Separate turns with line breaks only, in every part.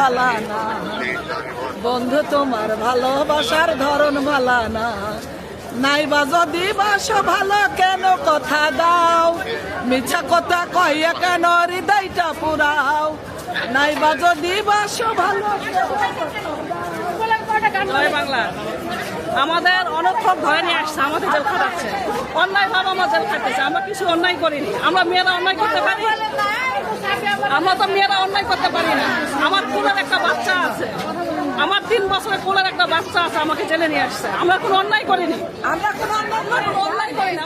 ভালা না বন্ধু, তোমার ভালোবাসার ধরন ভালা না নাইবা যদি বাসো ভালো, কেন কথা দাও? মিছা কথা কইয়া কেন হৃদয়টা পুরাও? নাইবা যদি বাসো ভালো
বাংলা। আমাদের অনক্ষক ধরে নিয়ে আসছে আমাদের জেল খাটাচ্ছে। অন্যায় ভাবে আমার জেল খাটতেছে আমরা কিছু অন্যায় করিনি। আমরা মেয়েরা অন্যায় করতে পারি? আমরা তো মেয়েরা অন্যায় করতে পারি না। আমার কুলের একটা বাচ্চা আছে। আমার তিন বছরের কুলের একটা বাচ্চা আছে আমাকে জেলে নিয়ে আসছে। আমরা কোনো অন্যায় করিনি।
আমরা কোনো
অন্যায় করিনি।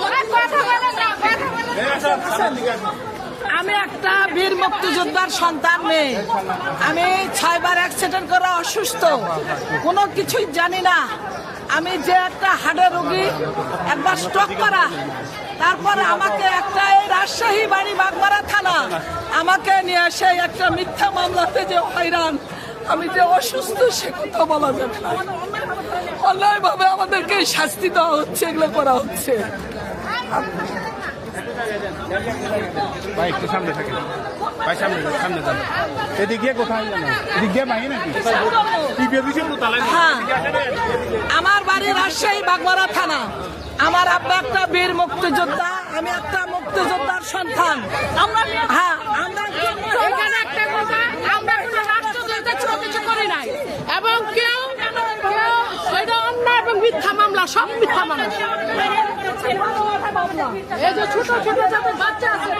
আমি একটা বীর মুক্তিযোদ্ধার সন্তান মেয়ে। আমি ছয়বার অ্যাক্সিডেন্ট করে অসুস্থ। কোনো কিছুই জানি না। আমি যে একটা হার্টের রোগী, একবার স্টক করা। তারপরে আমাকে একটা এই রাজশাহী বাড়ি, বাগমারা থানা, আমাকে নিয়ে এসে একটা মিথ্যা মামলাতে যে হয়রান। আমি যে অসুস্থ, সে কথা বলা যাবে না। অন্যায়ভাবে আমাদেরকে শাস্তি দেওয়া হচ্ছে, এগুলো করা হচ্ছে।
ভাই, একটু সামনে থাকেন। ভাই সামনে যান, সামনে যান এদিক গিয়ে কোথায় জানো এদিক গিয়ে ভাই নাকি? কি বেদিছে তো তালাই
হ্যাঁ। আমার বাড়ি রাজশাহী বাগমারা থানা। আমার আব্বা একটা বীর মুক্তিযোদ্ধা আমি একটা মুক্তিযোদ্ধার সন্তান।
আমরা
হ্যাঁ আমরা
একটা কথা আমরা কোনো রাষ্ট্রদ্রোহিতার ছোট কিছু করি নাই। এবং কেউ কেউ এটা অন্যায় এবং মিথ্যা মামলা সব মিথ্যা মামলা। এই যে ছোট ছোট যাদের বাচ্চা আছে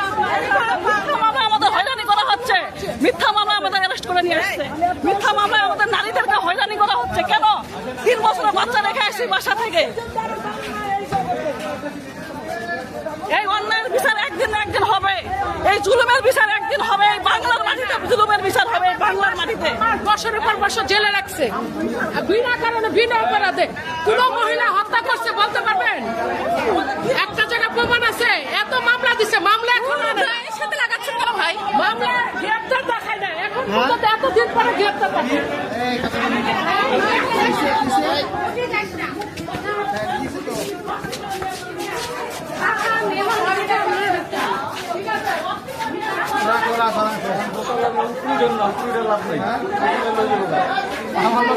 মিথ্যা মামলা আমাদের হয়রানি করা হচ্ছে মিথ্যা মামলা আমাদের অ্যারেস্ট করে নিয়ে আসছে মিথ্যা মামলা আমাদের নারীদেরকে হয়রানি করা হচ্ছে কেন তিন বছরের বাচ্চা রেখে আসছি বাসা থেকে। এই অন্যায়ের বিচার একদিন একদিন হবে। এই জুলুমের বিচার একদিন হবে। বাংলার মাটিতে জুলুমের বিচার হবে বাংলার মাটিতে।
বছরের পর বছর জেলে রাখছে। বিনা কারণে, বিনা অপরাধে কোন মহিলা হত্যা করছে বলতে আমার